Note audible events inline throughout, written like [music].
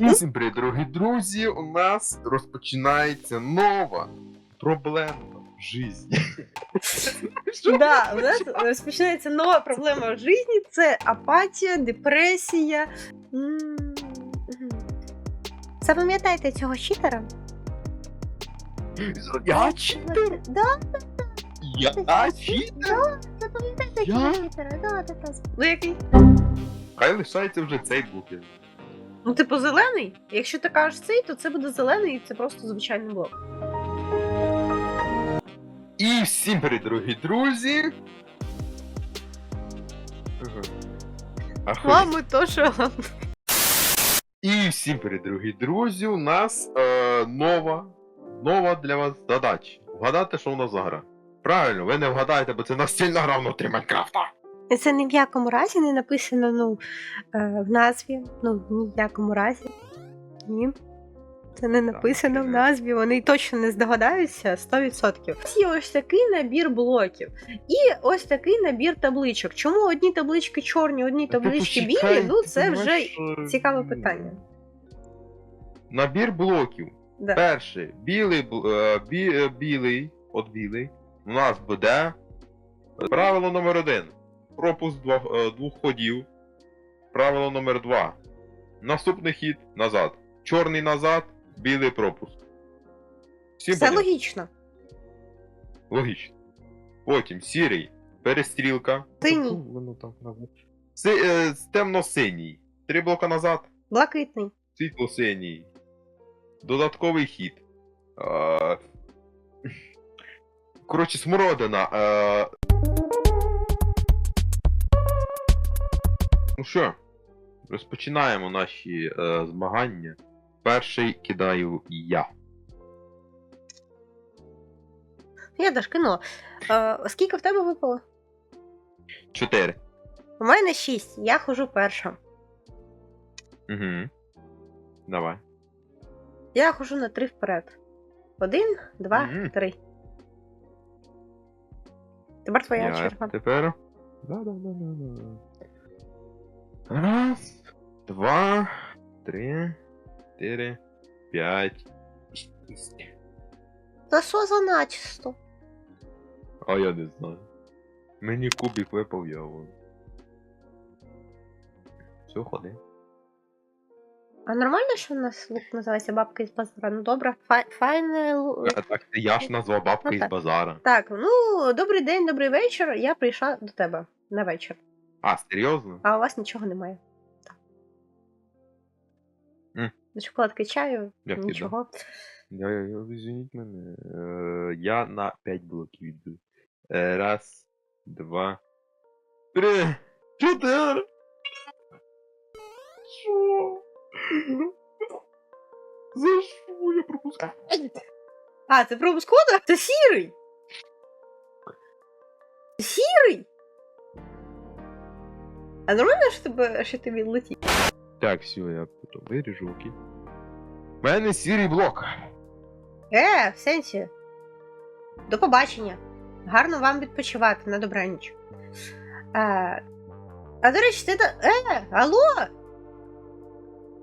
Всім привіт, дорогі друзі! У нас розпочинається нова проблема в житті. [laughs] Да, у нас розпочинається нова проблема в житті це апатія, депресія. Запам'ятайте цього читера? Я читер! Да, Я читер! запам'ятайте цього читера. Ну який? Хай лишається вже цей букет. Ну, типу, зелений. Якщо ти кажеш цей, то це буде зелений і це просто звичайний блок. І всім привіт, дорогі друзі! Мами, то що? І всім привіт, дорогі друзі! У нас е, нова, нова для вас задача. Вгадати, що у нас за гра. Правильно, ви не вгадаєте, бо це настільна гра внутрі Майнкрафта. Це ні в якому разі не написано ну, е, в назві. Ну, ні в якому разі. Ні. Це не написано в назві, вони точно не здогадаються 100%. Ось Є ось такий набір блоків. І ось такий набір табличок. Чому одні таблички чорні, одні таблички білі? Ну, це вже цікаве питання. Набір блоків. Да. Перший білий, е, бі, е, білий, от білий. У нас буде правило номер один. Пропуск двох, е, двох ходів. Правило номер два. Наступний хід назад. Чорний назад, білий пропуск. Всім Все понятно? логічно. Логічно. Потім сірий, перестрілка. Синій. Ну. Си, е, темно-синій. Три блока назад. Блакитний. Світло-синій. Додатковий хід. Е, [laughs] Коротше, смородина. Е... що, розпочинаємо наші е, змагання. Перший кидаю я. Я теж кинула. Е, скільки в тебе випало? Чотири. У мене 6. Я хожу перша. Угу. Давай. Я хожу на 3 вперед. Один, два, Мгм. три. Тепер твоя черга. тепер. Да, да, да, да, да. Раз, два, три, чотири, п'ять, шість. Та що за начисто? А я не знаю. Мені кубик випав, я вон. Все, ходи. А нормально, що у нас лук називається бабка із базара? Ну добре. Фай, файне. лу- А так я ж назвав бабка Ну, із так. базара. Так, ну добрий день, добрий вечір. Я прийшла до тебе на вечір. А, серйозно? А у вас нічого немає. М. Шоколадки чаю, Як нічого. Я, я, я, извиніть мене. Е, я на 5 блоків йду. Е, раз, два, три, чотири. Що? За що я пропускаю? А, це пропуск кода? Це сірий! Сірий! А нормально, що тебе що ти відлетів? Так, все, я потім виріжу, окей. У мене сірий блок. Е, в сенсі. До побачення. Гарно вам відпочивати на добраніч. А, а до речі, ти та. Е, алло!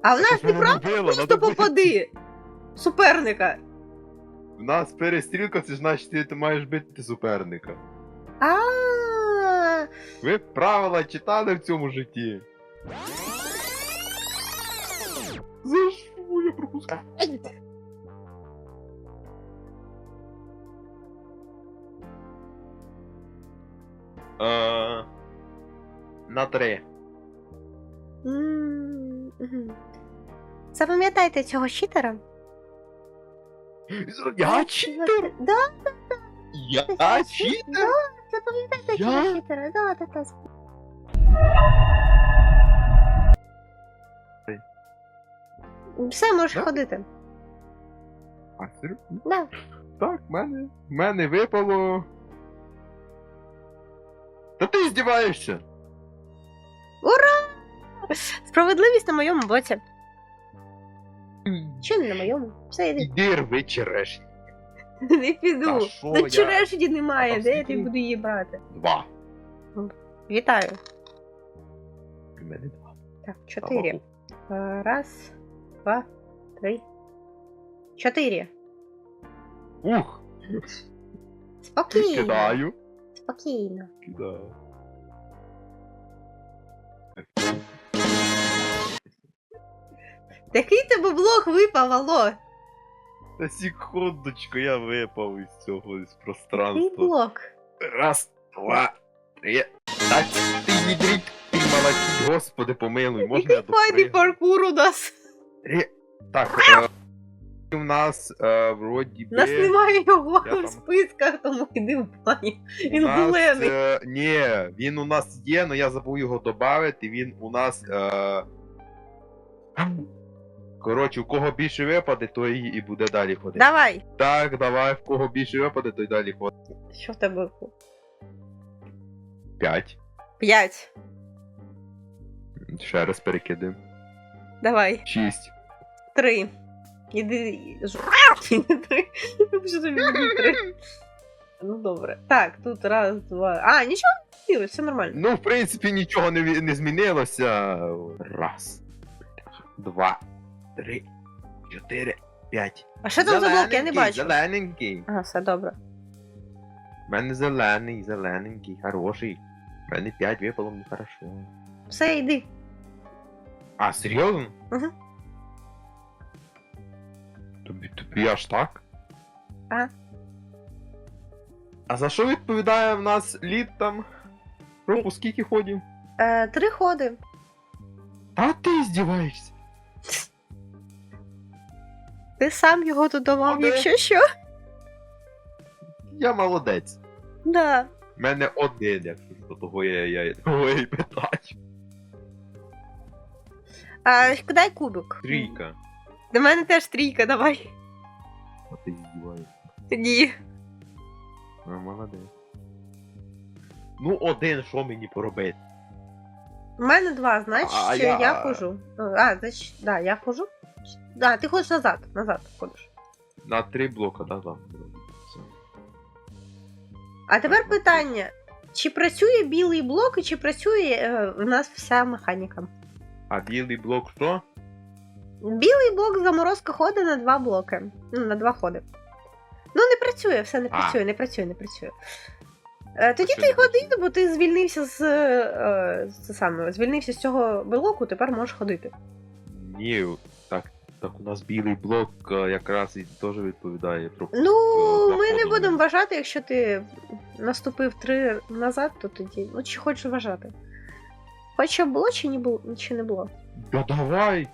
А в нас не правда просто попади суперника. У нас перестрілка, це ж значить ти, ти маєш бити суперника. А, Ви правила читали в цьому житті. За що я пропускаю? Е, На три. м, мгм. Запам'ятайте цього читера. Я читер? Да, Я читер? Запам'ятайте Я? цього читера. Да, да, да. Все, можеш Да? ходити. А, серйозно? Да. Так, в мене. В мене випало. Та ти здіваєшся? Ура! Справедливість на моєму боці. Чи не на моєму? Все, йди. Іди рви черешні. [laughs] Не піду. Та що Та черешні немає, Та де я скільки? тобі буду її брати? Два. Вітаю. В мене два. Так, чотири. Е, Раз, два, три, чотири. Ух, Спокійно. кидаю. Спокійно. Кидаю. Який тебе блок випав, алло? Та секундочку, я випав із цього із Який пространства. блок? Раз, два, три. Так, ти відрік, ти молодець, господи помилуй, можна я Який файний паркур у нас. Три. Так, е, у нас е, вроді У нас немає його Я в там- списках, тому іди в плані. у Він нас, булений. е, ні, він у нас є, але я забув його додати, він у нас... Е... Коротше, у кого більше випаде, той і буде далі ходити. Давай. Так, давай, в кого більше випаде, той далі ходить. Що в тебе? П'ять. П'ять. Ще раз перекидаємо. Давай. Шість. Три. Іди. ж- Три. Що тобі три? Ну добре. Так, тут раз, два. А, нічого не змінилось, все нормально. Ну, в принципі, нічого не, не змінилося. Раз, два, три, чотири, п'ять. А що там за блок? Я не бачу. Зелененький. Ага, все добре. У мене зелений, зелененький, хороший. У мене п'ять випало, мені хорошо. Все, йди. А, серйозно? Мгм. Тобі, тобі аж так? Ага. А за що відповідає в нас лід там? Пропу скільки ходів? Е, три ходи. А ти здіваєшся? Ти сам його додавав, Окей. якщо що. Я молодець. Да. У мене один, якщо що, того я, я, [laughs] того я і питаю. А, дай кубик. Трійка. До мене теж трійка, давай. А ти здіваєшся. Ні. А, молодець. Ну, один, що мені поробити? У мене два, значить, А що я... я- хожу. А, значить, да, я хожу. Да, ти ходиш назад, назад ходиш. На три блока, да, там. А тепер питання: чи працює білий блок і чи працює е, у нас вся механіка? А білий блок що? Білий блок заморозка ходить на два блоки. Ну, на два ходи. Ну, не працює, все не А. працює, не працює, не працює. Е, тоді що ти не ходи, бо ти звільнився з, е, це саме, звільнився з цього блоку, тепер можеш ходити. Ні, так, так у нас білий блок е, якраз і теж відповідає про. Ну, Е, ми не будемо вважати, якщо ти наступив три назад, то тоді. Ну, чи хочеш вважати? Хоча було, чи не було, чи не було. Да давай!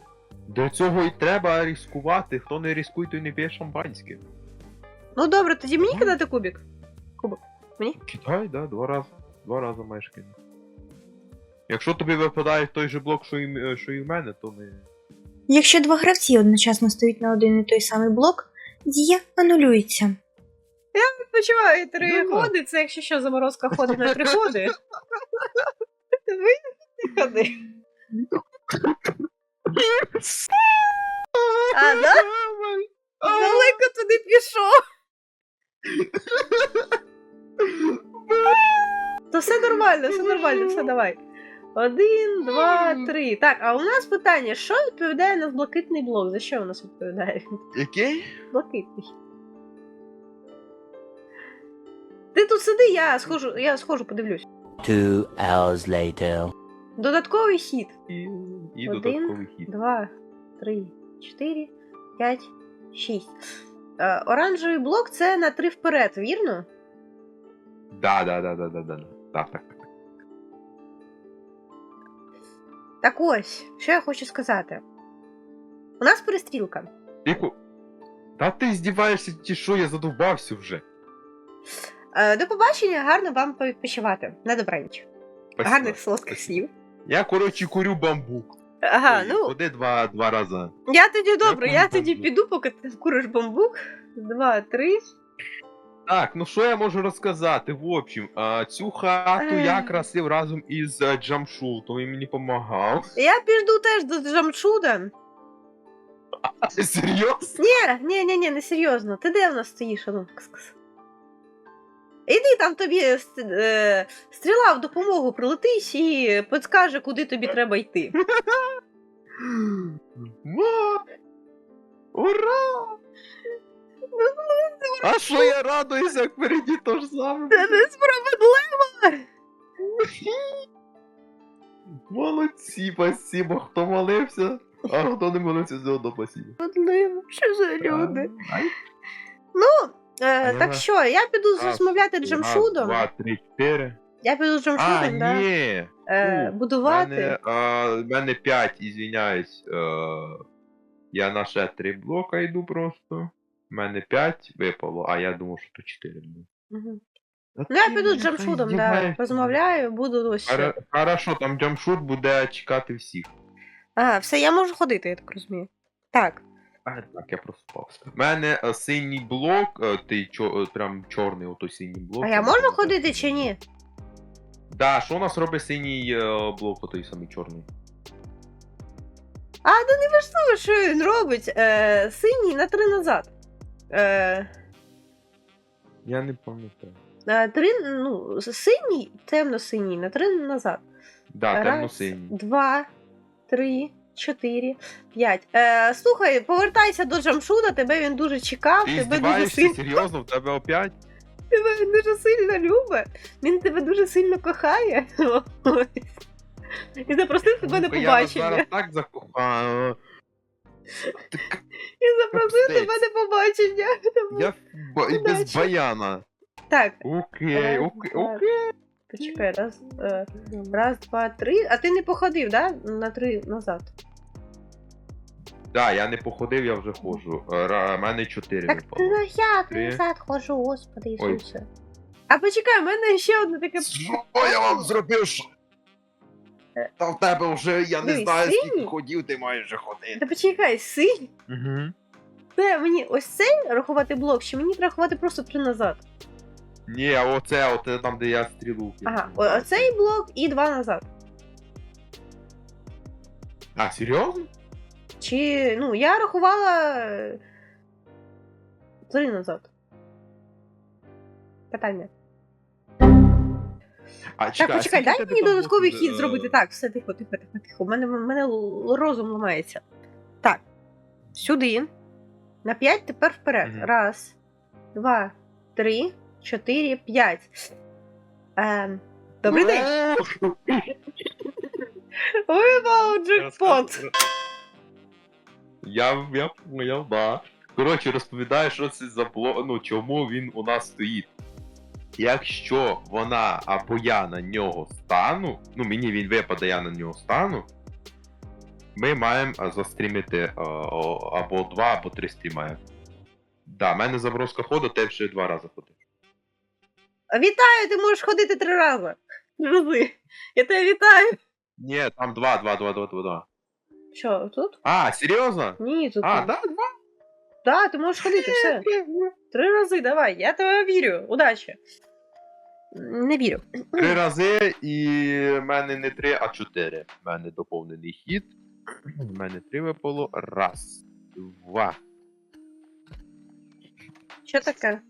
До цього і треба ризикувати. Хто не ризикує, той не п'є шампанське. Ну добре, тоді мені кидати кубик. Кидай, да, два рази. Два рази маєш кинути. Якщо тобі випадає той же блок, що і, е, що і в мене, то не. Якщо два гравці одночасно стоять на один і той самий блок, дія анулюється. Почуваю три Ну, ходи, це якщо що, заморозка ходить на три ходи. Ви ходи. А, да? Далеко туди пішов. То все нормально, все нормально, все давай. Один, два, три. Так, а у нас питання: що відповідає на блакитний блок? За що у нас відповідає? Який? Блакитний. Ти тут сиди, я схожу, я схожу, подивлюсь. Two hours later. Додатковий хід. І, і Один. додатковий хід. Два, три, чотири, п'ять, шість. Е, оранжевий блок це на три вперед, вірно? Да, да, да, да, да, да. Так, так, так. Так ось, що я хочу сказати. У нас перестрілка. Яку? Та ти здіваєшся, чи що, я задовбався вже. Е, до побачення, гарно вам відпочивати. На добраніч. Спасибо. Гарних солодких Спасибо. снів. Я, коротше, курю бамбук. Ага, ну Ходи два, два рази. я тоді добре, курю я тоді бамбук. піду, поки ти куриш бамбук. Два, три. Так, ну що я можу розказати? В общем, а, цю хату я красив разом із е, Джамшутом, він мені допомагав. Я піду теж до Джамчуда. Серйозно? Ні, ні, ні, ні, не серйозно. Ти де в нас стоїш? А ну, кс-кс. Іди там тобі е, стріла в допомогу прилетить і підскаже, куди тобі треба йти. Ма, Ура! А що я радуюся, як впереді то ж саме? Це несправедливо! Молодці, спасибо, хто молився, а хто не молився, все одно спасибо. Справедливо. Що за люди? Ай. Е, так що, я піду розмовляти Раз, Джамшудом. два, три, чотири. Я піду з Джамшудом, да? ні. Е, У будувати. мене, а, в мене 5, ізвиняюсь. Е, я на ще 3 блока йду просто. У мене 5 випало, а я думав, що то 4 було. Мгм. Та Ну, я піду з нехай Джамшудом, да, розмовляю, буду ось. Хорошо, там джамшут буде чекати всіх. А, все, я можу ходити, я так розумію. Так. А, так, я проспався. У мене е, синій блок, е, ти чо, е, прям чорний ото синій блок. А я можу ходити чи ні? Да, що у нас робить синій е, блок, отой самий чорний? А, да не важливо, що він робить. Е, синій на три назад. Е, Я не пам'ятаю. на три, ну, синій, темно-синій, на три назад. Да, Раз, темно-синій. два, три, чотири, п'ять. Е, слухай, повертайся до Джамшуда, тебе він дуже чекав, Ти тебе дуже здіваєшся? сильно, Серйозно, в тебе опять? тебе він дуже сильно любить. Він тебе дуже сильно кохає. [laughs] Ось. І запросив тебе на Ну-ка, Я вас побачення. зараз так закохаю. Так, І запросив тебе на побачення. Я і без Удачі. баяна. Так, Окей, Раз, окей, два, окей. почекай, раз, е, раз, два, три. А ти не походив, да? На три назад. Да, я не походив, я вже ходжу. Е, ра- У мене 4 Так випало. ну як Три. назад ходжу, господи. Ісусе. А почекай, в мене ще одне таке. Що я вам зробив? що? Та в тебе вже, я не Дивись, знаю, синій? скільки ходів ти маєш вже ходити. Та почекай, синь. Угу. Це мені ось цей рахувати блок, чи мені треба рахувати просто три назад. Ні, а оце, оце там, де я стрілу. кинув. Ага, о- оцей блок і два назад. А, серйозно? Чи, ну, я рахувала е, три назад. Питання. А, Так, чекай, почекай, дай мені додатковий хід е, зробити. Так, все, тихо, тихо, тихо, тихо. У мене, мене л- розум ламається. Так. Сюди. На 5 тепер вперед. Мгм. Раз, два, три, чотири, п'ять. Ем, добрий день. Випав джекпот. Я, я поняв, да. Коротше, розповідаю, що це за блок, ну чому він у нас стоїть. Якщо вона або я на нього стану, ну мені він випаде, я на нього стану, ми маємо а, застрімити або два, або три стрімаємо. Да, в мене заброска ходу, ти ще два рази ходив. Вітаю, ти можеш ходити три рази. Три рази. Я тебе вітаю. Ні, там два, два, два, два, два, два. Що, тут? А, серйозно? Ні, тут. А, да, два. Да, ти можеш ходити, все. [laughs] Три рази, давай, я тебе вірю. Удачі. Не вірю. Три рази, і в мене не три, а чотири. У мене доповнений хід. У мене три випало. Раз, два. Що таке?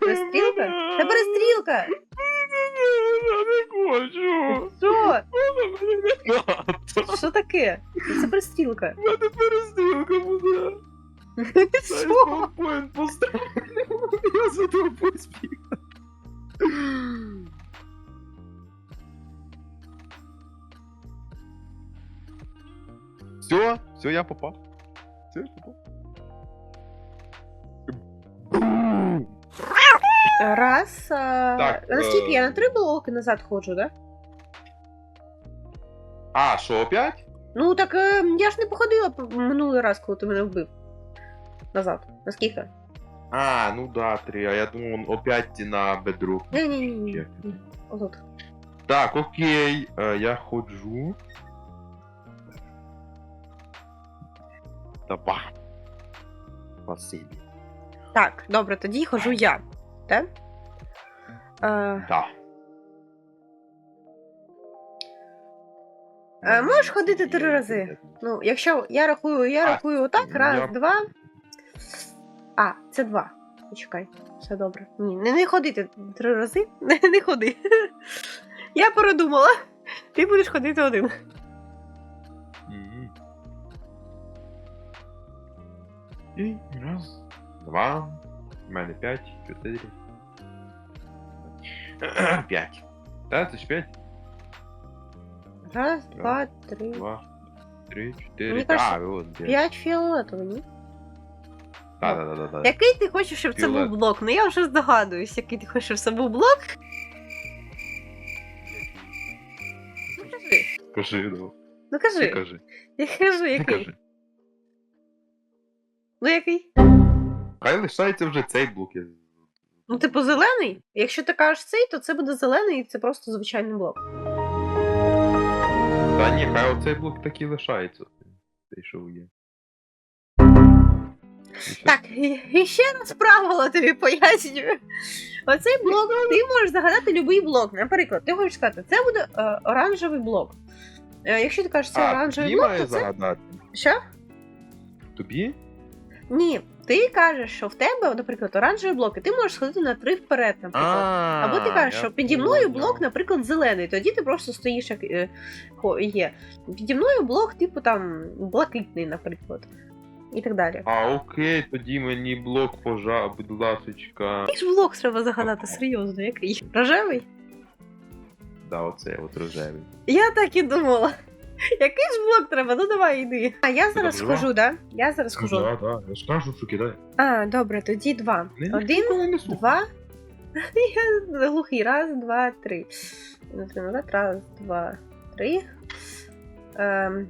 Перестрілка? Це перестрілка! Я не хочу. Що? Не надо. Що таке? Це перестрілка. У мене перестрілка буде. Що? PowerPoint [laughs] поставив. Я за тобою збіг. Все, все, я попав. Все, я попав. Раз. Так, Наскільки е, я на три блоки назад ходжу, да? А, що, опять? Ну так е, я ж не походила минулий раз, коли ти мене вбив. Назад. Наскільки? А, ну да, три, а я думав, он опять на бедру. Ні, ні, ні, ні. Отут. Так, окей, е, я ходжу. Давай. Спасибі. Так, добре, тоді ходжу я. Так? Е, Да. Е, можеш ходити три рази? ну, якщо я рахую, я А, рахую отак, раз, я- два. А, це два. Почекай, все добре. Ні, не, не ходити три рази. [laughs] Не, не ходи. [laughs] Я передумала. Ти будеш ходити один. І раз, два, у мене п'ять, чотири. П'ять. [clears throat] Так, це ж п'ять? Раз, два, три. Два, три, чотири. Мені кажется, А, от, п'ять. П'ять фіолетових, ні? Так, так, так, так. Який ти хочеш, щоб це був Фіолет. блок? Ну я вже здогадуюсь, який ти хочеш, щоб це був блок. Ну кажи. Кажи, ну. Ну Ти кажи. кажи. Я кажу, Ти який. кажи. Ну який? Хай лишається вже цей блок. я- Ну, типу, зелений. Якщо ти кажеш цей, то це буде зелений і це просто звичайний блок. Та ні, хай оцей блок так і лишається. Цей, що є. Так, і, і ще раз правило тобі пояснюю. Оцей блок, ти можеш загадати будь-який блок. Наприклад, ти хочеш сказати, це буде е, оранжевий блок. Е, якщо ти кажеш, це А, оранжевий тобі блок, має то це. загадати. Що? Тобі? Ні. Ти кажеш, що в тебе, наприклад, оранжевий блок, і ти можеш сходити на три вперед, наприклад. Або ти кажеш, що піді мною блок, наприклад, зелений, тоді ти просто стоїш як е, хо- є. Піді мною блок, типу там блакитний, наприклад. І так далі. А, окей, тоді мені блок пожа, будь ласочка. Який ж блок треба загадати серйозно, який? Рожевий? Да, оце от рожевий. Я так і думала. Який ж блок треба? Ну давай йди. А я зараз Добре. схожу, да? Я зараз схожу. Так, так, я ж кажу, що кидай. А, добре, тоді два. Один, ніколи не слухай. два. [laughs] Я глухий. Раз, два, три. На назад. Раз, два, три. Ем,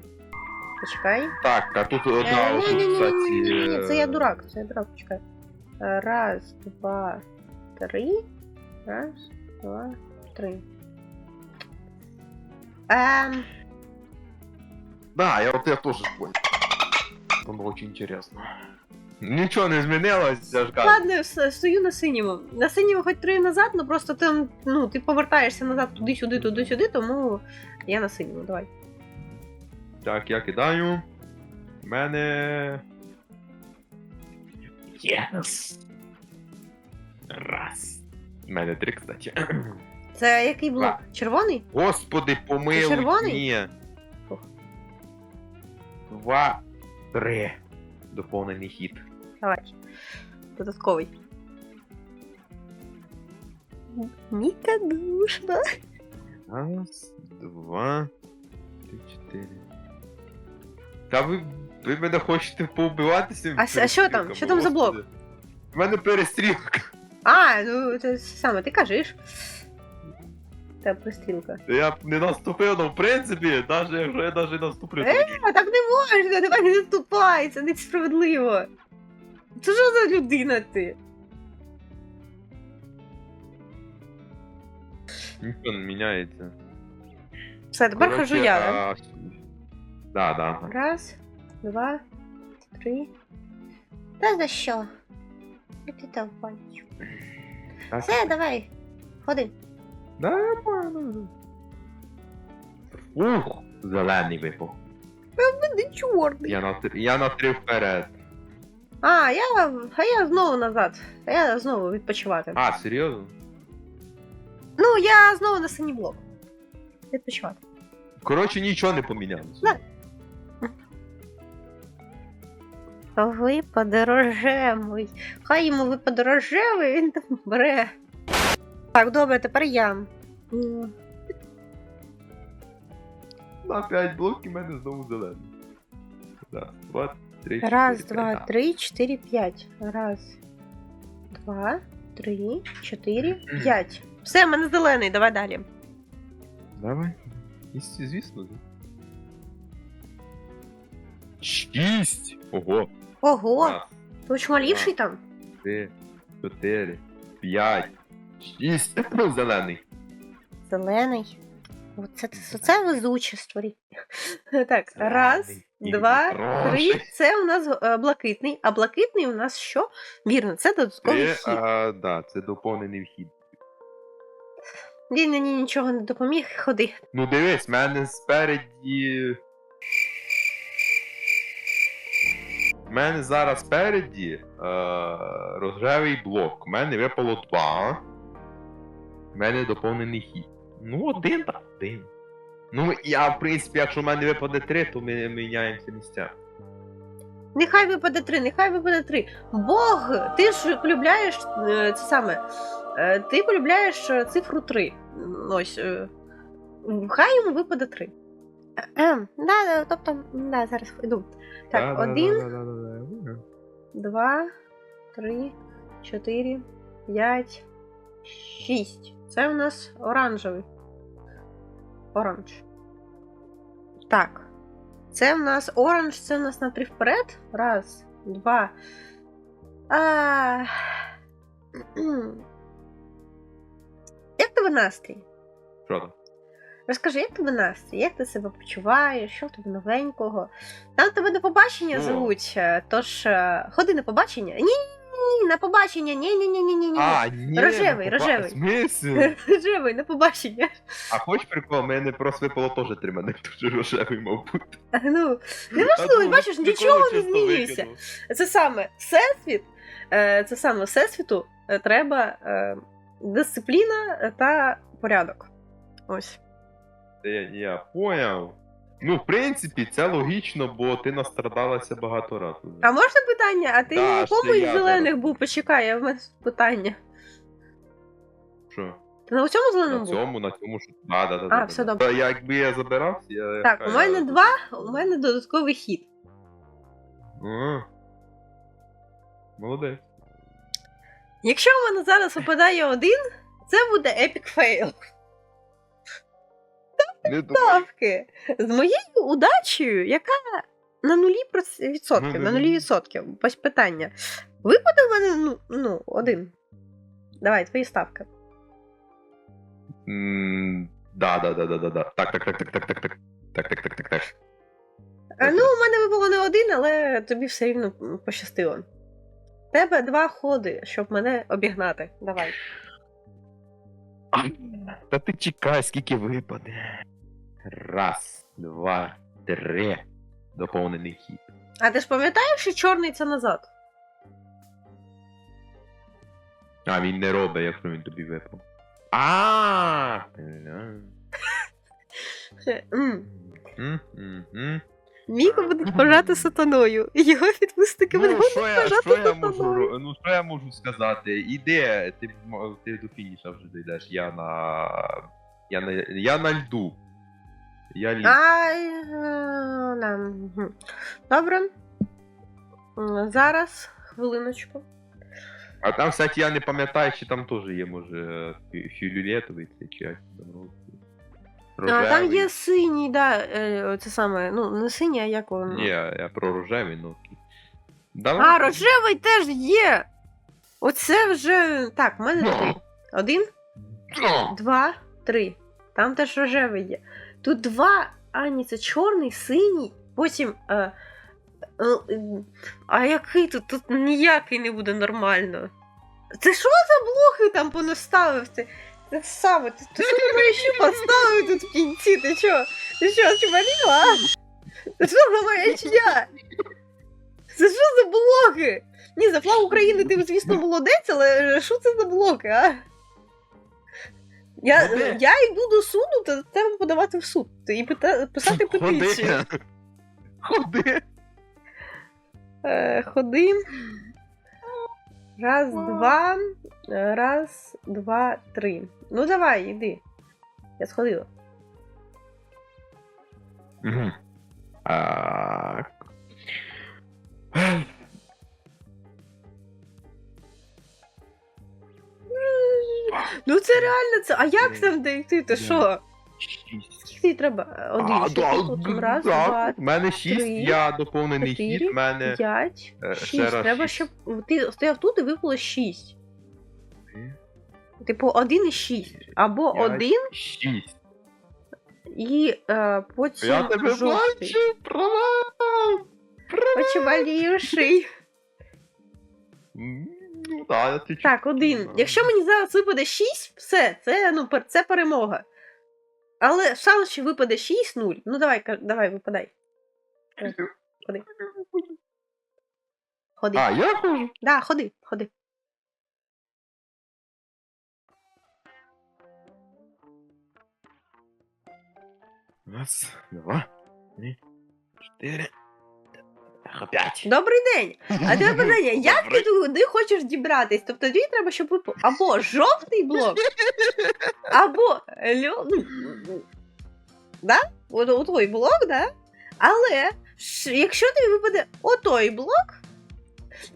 почекай. Так, а тут одна Е, ось ні, ні, ні, ні, ні, ні, це я е, дурак, це я дурак, почекай. Е, Раз, два, три. Раз, два, три. Ем, Да, я вот я тоже понял. Было очень интересно. Нічого не змінилось, я ж кажу. ладно, стою на синьому. На синьому хоч три назад, ну просто ти, ну, ти повертаєшся назад туди-сюди, туди-сюди, тому я на синьому, давай. Так, я кидаю. У мене. Yes. Раз. У мене три, кстати. Це який блок? Червоний? Господи, помилуй. червоний? Ні. Два, три. Доповнений хід. Давай. Додатковий. Ніка душна. Раз, два, три, чотири. Та ви, ви мене хочете повбиватися? А а що там? Що там за блок? У мене перестрілка. А, ну це саме, ти кажеш. Та пристрілка. Я б не наступив, ну в принципі, навіть якщо я навіть наступлю, то Е? мені- А так не можна, давай не наступай, це несправедливо. Це що за людина ти? нічого не міняється. Все, тепер хожу я, да? а, Да, да. Раз, два, три. Та за що? Я ти там бачу. Все, давай. Ходи. Нормально. Ух, зелений випав. Ти чорний. Я на, три- я на три вперед. А, я. А я знову назад. А я знову відпочивати. А, серйозно? Ну, я знову на синій блок. Відпочивати. Коротше, нічого не помінялося. Да. Випаде рожевий. Хай йому випаде рожевий, він там бере. Так, добре, тепер я. На 5 блоків мене знову зелений. Раз, два, три, Раз, чотири, два, п'ять. три, чотири, п'ять. Раз, два, три, чотири, п'ять. Все, в мене зелений, давай далі. Давай. І, звісно. Шість! Ого! Ого, Раз, ти чмалівший там? три, чотири, п'ять, шість. Зелений. Зелений. Оце, це, везуче створі. [laughs] Так, раз, два, три. Це у нас е, блакитний, а блакитний у нас що? Вірно, це додатковий Це, хід. а, да, це доповнений вхід. Він мені нічого не допоміг, ходи. Ну дивись, в мене спереді. У мене зараз спереді е, рожевий блок. У мене випало два. У мене доповнений хід. Ну, один так, один. Ну, я, в принципі, якщо в мене випаде три, то ми міняємося місця. Нехай випаде три, нехай випаде три. Бог, ти ж полюбляєш е, це саме. е, Ти полюбляєш е, цифру 3. Ось. е, Хай йому випаде 3. Да, да, тобто, да, зараз йду. Так, один, Да-да-да-да-да-да. два, три, чотири, п'ять, шість. Це у нас оранжевий. Оранж. Так. Це в нас оранж, це в нас на три вперед. Раз, два. А... [clears throat] Як тебе настрій? Що там? Розкажи, як тебе настрій? Як ти себе почуваєш? Що в тебе новенького? Там тебе на побачення О. звуть, е, тож е, ходи на побачення. Ні, ні, на побачення, ні, ні, ні, ні, ні, ні. А, ні, Рожевий, ну, рожевий. В смислі? [laughs] Рожевий, на побачення. А хоч прикол, мене просто випало теж три мене [laughs] дуже рожевий, мав бути. Ну, А неможливо, бачиш, прикол нічого не чисто змінюється. викинув. Це саме всесвіт, е, це саме всесвіту е, треба е, дисципліна та порядок. Ось. Та Я, я поняв. Ну, в принципі, це логічно, бо ти настрадалася багато разів. А можна питання? А ти Да, на якому із я зелених зараз. був? Почекай, я в мене питання. Що? Ти на цьому На зеленому був? цьому, на цьому, що. Да, да, да, А, да, все да. добре. Та Якби я забирався, я. Так, у мене я- два, у мене додатковий хід. А. Молодець. Якщо у мене зараз випадає один, це буде епік фейл. Не. Ставки. З моєю удачею, яка на нулі відсотків, на нулі відсотків. Ось питання. Випаде в мене ну, ну, один. Давай, твої ставки. Да, да, да, да, да, да. Так, так, так, так, так, так, так. Так, так, так, так, так. Ну, у мене випало не один, але тобі все рівно пощастило. Тебе два ходи, щоб мене обігнати. Давай. Та ти чекай, скільки випаде. Раз, два, три. Доповнений хід. А ти ж пам'ятаєш, що чорний це назад? А, він не робить, якщо він тобі випав. А. [laughs] Міко будуть пожати сатаною. Його підписники Ну, будуть що вважати сатаною. ну, що я можу сказати? Іде, ти, ти до фініша вже дійдеш, я на. Я на, я на льду. Я да. Добре. Зараз, хвилиночку. А там, кстати, я не пам'ятаю, чи там теж є, може, фі- фіолетовий цей чи там. А, там є синій, да, е, це саме, ну, не синій, а як воно. Ні, я про рожевий, ну. Давай. А, рожевий теж є. Оце вже. Так, в мене три. Один, Ну. два, три. Там теж рожевий є. Тут два. А, ні, це чорний, синій, потім. Е, е, а який тут? Тут ніякий не буде нормально. Це що за блохи там понаставив? Ти, це саме, ти, ти що на ще поставив тут в кінці? Ти що? Ти що, чмаліла? Це що за маячня? Це що за блоки? Ні, за флаг України ти, звісно, молодець, але що це за блоки, а? Я, я йду до суду, та треба подавати в суд і пита- писати петицію. Ходи. Ходи. Е, ходи. Раз, два. е, Раз, два, три. Ну давай, іди. Я сходила. Мгм. Так. Ну це реально це. А як там дійти? Ти що? Скільки треба? Один, А, да. Раз, так. два, В мене шість, три, я доповнений чотири, хід, в мене. п'ять, е, ще шість. раз Треба, шість. щоб ти стояв тут і випало шість. Типу один і шість. Або П'ять. один Шість. і е, потім Я тебе жовтий. бачу, провал! Очевалівший. Ну, да, я ти Так, один. Якщо мені зараз випаде 6, все, це, ну, це перемога. Але шанс, що випаде 6 0. Ну давай, давай, випадай. Ходи. Ходи. А, я хожу. Да, ходи, ходи. Раз, два, три, чотири. Опять. Добрий день! А тебе [laughs] питання, як ти туди хочеш дібратись? Тобто тобі треба, щоб ви або жовтий блок, [laughs] або льо... ну, да? От, от той блок, да? Але якщо тобі випаде отой блок,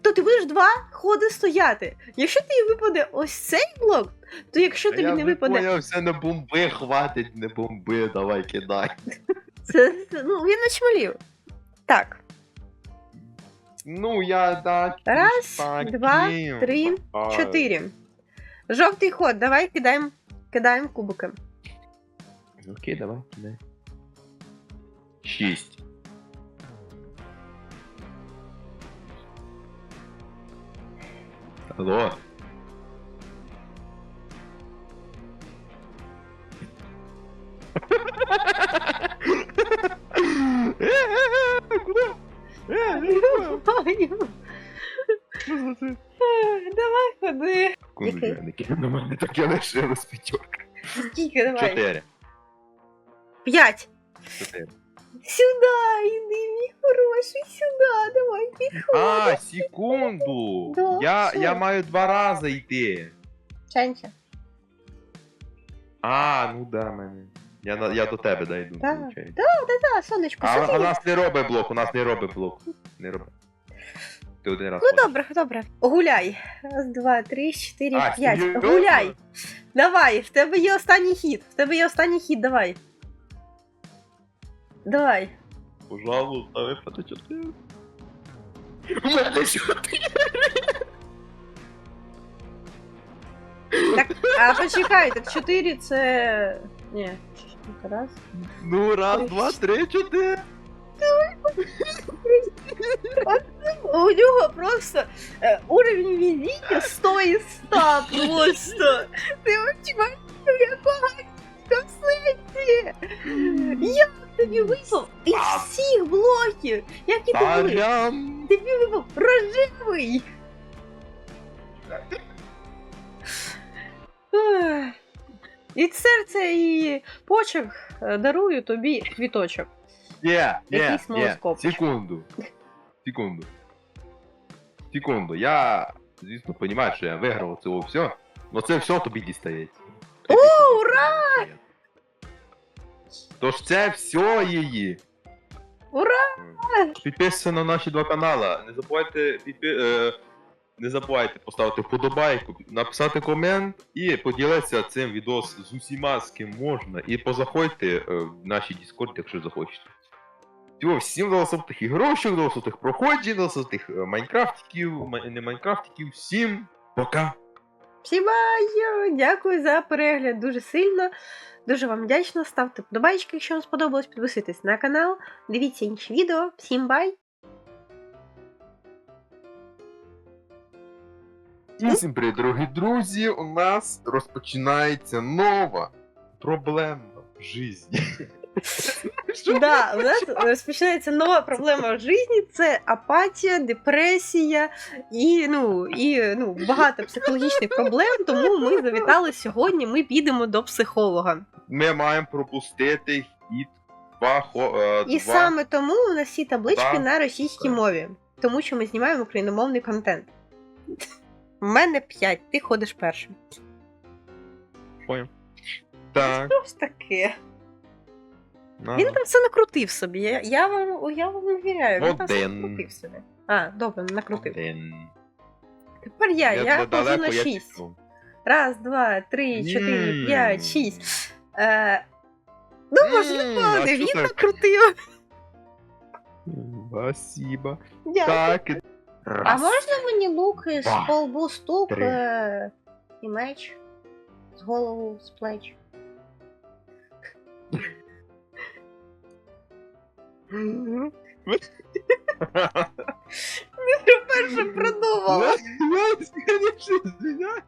то ти будеш два ходи стояти. Якщо тобі випаде ось цей блок, то якщо тобі я не випаде. поняв, все не бомби, хватить, не бомби, давай кидай. Це- ну, він очмалів. Так. Ну, я так. Раз, таким. два, три, А, Чотири. Жовтий ход, давай кидаємо кидаємо кубики. Окей, давай, кидай. Шість. Алло. Куда? [laughs] Давай ходи. Секунду, Який? я не кину на мене таке лишилось п'ятерка. Скільки давай? Чотири. П'ять. Чотири. Сюди, іди, мій хороший, сюди, давай, підходь. А, секунду! Да, Я, що? я маю два рази йти. Ченче. А, ну да, мене. Я, на- я до тебе дойду. Так, виходить. Та, сонечко, А, а у нас не робить блок, у нас не робить блок. Не робить. Ти один раз. Ну ходиш. добре, добре. Гуляй. Раз, два, три, чотири, А, п'ять. серйозно? Гуляй. Давай, в тебе є останній хід. В тебе є останній хід, давай. Давай. Пожалуйста, випаде чотири. У мене чотири. Так, а почекай, так чотири це. Ні, раз. Ну, раз, два, три, чотири. У нього просто е, уровень везіння 100 із 100 просто. Ти очікуєш, якого в світі. Як тобі випав із всіх блоків? Як і тобі? Тарям. Тобі випав рожевий. Ех. Від серця і почок е, дарую тобі квіточок. Є, є, Якийсь є. молоскоп. Секунду. Секунду. Секунду. Я, звісно, розумію, що я виграв цього все, але це все тобі дістається. О, ура! Тож це все її. Ура! Підписуйтесь на наші два канали. Не забувайте підпи... е, не забувайте поставити вподобайку, написати комент і поділитися цим відео з усіма, з ким можна. І позаходьте е, в наші Discord, якщо захочете. Всього, всім голосових ігрушок, голосових проходжень, голосових майнкрафтиків, не майнкрафтиків, всім пока! Всім баю! Дякую за перегляд дуже сильно. Дуже вам вдячна. Ставте вподобайки, якщо вам сподобалось. Підписуйтесь на канал, дивіться інші відео. Всім бай! Усім привіт, дорогі друзі! У нас розпочинається нова проблема в житті. Да, у нас розпочинається нова проблема в житті. Це апатія, депресія і ну і ну багато психологічних проблем. Тому ми завітали сьогодні. Ми підемо до психолога. Ми маємо пропустити хід два хо. е, І саме тому у нас всі таблички на російській Так. мові, тому що ми знімаємо україномовний контент. У мене 5, ти ходиш першим. Поняв. Так. Що ж таке? На. Він там все накрутив собі. Я, я вам я вам віряю, він там все накрутив собі. А, добре, накрутив. Один. Тепер я, я, ходжу на я 6. Раз, два, три, чотири, п'ять, шість. Е, ну, можливо, а не він накрутив. Спасибо. Так. А Раз. можна мені лук два, полбу стук три. е, і меч з голову з плеч? Перше продумала. Я, конечно, извиняюсь.